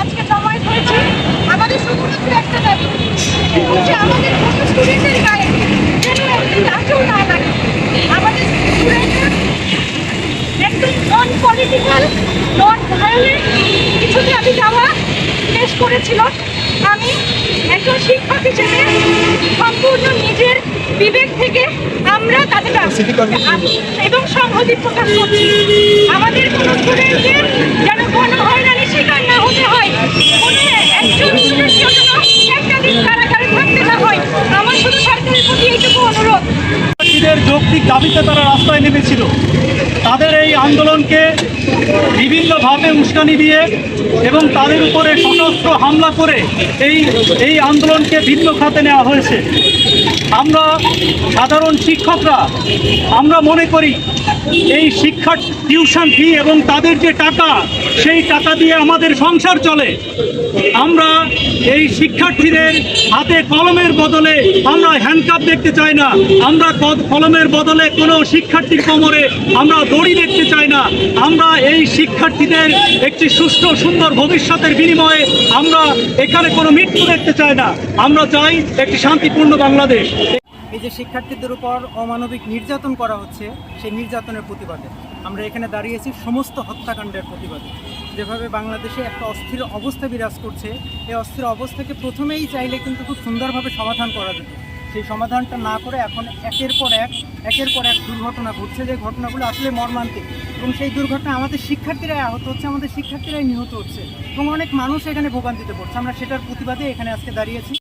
আজকে জমায়েত হয়েছে। আমাদের শুধুমাত্র একটা স্টুডেন্টের গায়ে যেন একটি লাঠেও না লাগে। আমাদের স্টুডেন্টরা একদম নন পলিটিক্যাল নন ভায়োলেন্ট কিছুতে আমি যাওয়া পেশ করেছিল। আমি একজন শিক্ষক হিসেবে সম্পূর্ণ নিজের বিবেক থেকে আমরা তাদের এবং সংহতি প্রকাশ করছি। আমাদের কোনো স্টুডেন্টদের যেন কোনো হয়রানির শিকার না হতে হয়। কোনো একজন স্টুডেন্টের জন্য একটা দিন কারাগারে থাকতে না হয়। আমার শুধু সরকারের প্রতি এইটুকু অনুরোধ। যৌক্তিক দাবিতে তারা রাস্তায় নেমেছিল। তাদের এই আন্দোলনকে বিভিন্নভাবে উস্কানি দিয়ে এবং তাদের উপরে সশস্ত্র হামলা করে এই এই আন্দোলনকে ভিন্ন খাতে নেওয়া হয়েছে। আমরা সাধারণ শিক্ষকরা, আমরা মনে করি এই শিক্ষার টিউশন ফি এবং তাদের যে টাকা, সেই টাকা দিয়ে আমাদের সংসার চলে। আমরা এই শিক্ষার্থীদের হাতে কলমের বদলে আমরা হ্যান্ডকাপ দেখতে চাই না। আমরা কলমের বদলে কোনো শিক্ষার্থীর কোমরে আমরা দড়ি দেখতে চাই না। আমরা এই শিক্ষার্থীদের একটি সুষ্ঠু, সুন্দর ভবিষ্যতের বিনিময়ে আমরা এখানে কোনো মৃত্যু দেখতে চাই না। আমরা চাই একটি শান্তিপূর্ণ বাংলাদেশ। এই যে শিক্ষার্থীদের উপর অমানবিক নির্যাতন করা হচ্ছে, সেই নির্যাতনের প্রতিবাদে। আমরা এখানে দাঁড়িয়েছি সমস্ত হত্যাকাণ্ডের প্রতিবাদে। যেভাবে বাংলাদেশে একটা অস্থির অবস্থা বিরাজ করছে, এই অস্থির অবস্থাকে প্রথমেই চাইলে কিন্তু খুব সুন্দরভাবে সমাধান করা যেত। সেই সমাধানটা না করে এখন একের পর এক, একের পর এক দুর্ঘটনা ঘটছে, যে ঘটনাগুলো আসলে মর্মান্তিক। এবং সেই দুর্ঘটনা আমাদের শিক্ষার্থীরাই আহত হচ্ছে, আমাদের শিক্ষার্থীরাই নিহত হচ্ছে। এবং অনেক মানুষ এখানে ভোগান্তিতে পড়ছে। আমরা সেটার প্রতিবাদে এখানে আজকে দাঁড়িয়েছি।